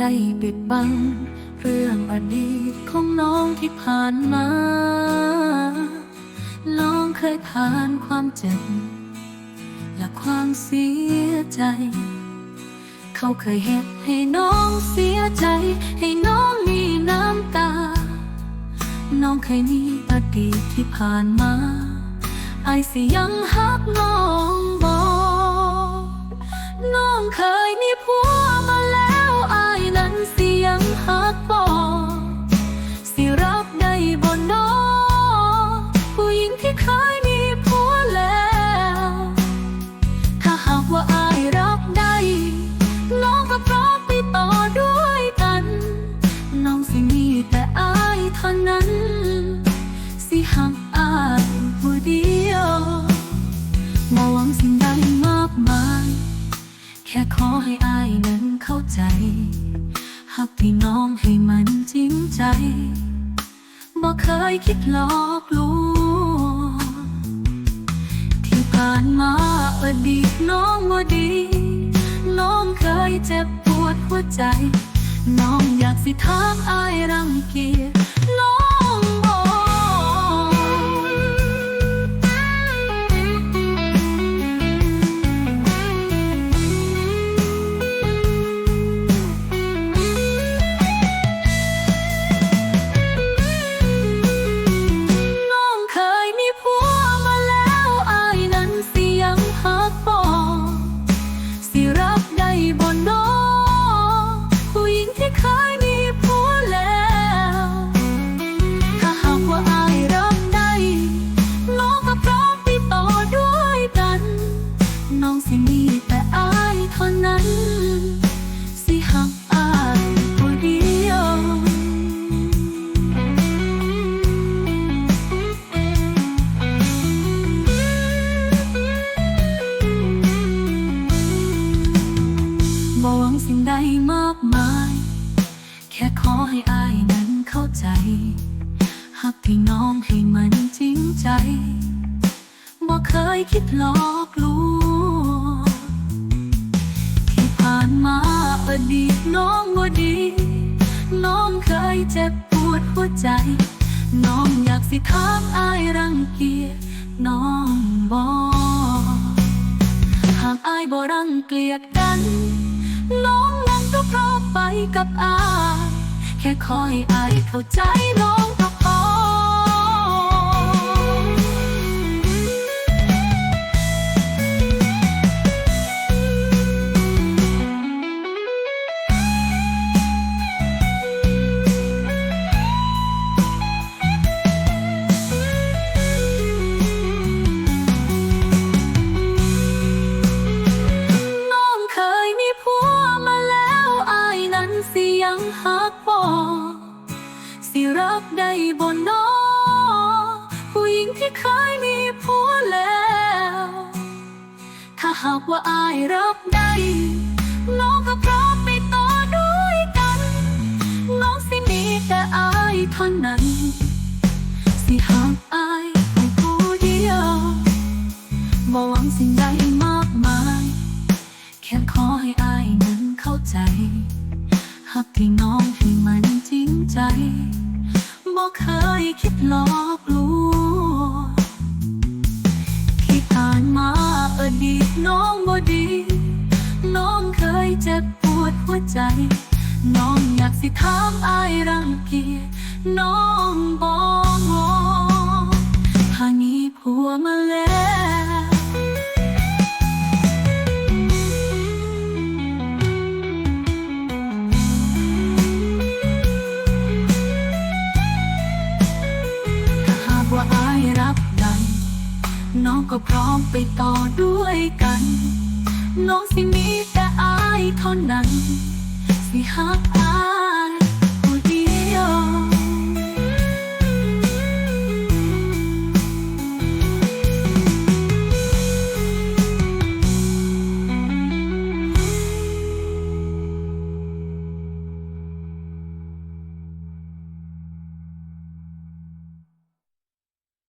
ได้ปิดบัง เรื่องอดีตของน้องที่ผ่านมาน้องเคยผ่านความเจ็บ และความเสียใจ เขาเคยเห็นให้น้องเสียใจ ให้น้องมีน้ำตา น้องเคยมีอดีตที่ผ่านมาไอสิยังฮักน้อง บ่เคยคิดหลอกลวงที่ผ่านมาอดีตน้องว่าดี น้องเคยเจ็บปวดหัวใจ น้องอยากสิถามอายรังเกียจน้อง บ่หวังสิ่งใดมากมาย แค่ขอให้อายนั้นเข้าใจหักพี่น้องให้มันจริงใจบ่เคยคิดหลอกลวงที่ผ่านมาอดีตน้องบ่ดี น้องเคยเจ็บปวดหัวใจ น้องอยากสิถามอายรังเกียจน้องบอกหากอายบ่รังเกียจกัน พร้อมไปกับอาย แค่คอยอายเข้าใจน้อง กบ่สิรับได้บ่น้อผู้หญิงที่เคยมีผัวแล้ว ถ้าหากว่าอายรับได้น้องก็พร้อมไปต่อด้วยกันน้องสิมีแต่อายเท่านั้น สิหัก หักพี่น้องให้มันจริงใจบ่เคยคิดหลอกลวงที่ผ่านมาอดีตน้องบ่ดี น้องเคยเจ็บปวดหัวใจ น้องอยากสิถามอายรังเกียจน้องบอกหานี้ผัวมาแล้วถ้า น้องก็พร้อมไปต่อด้วยกัน น้องสิมีแต่อายเท่านั้น สิหักอ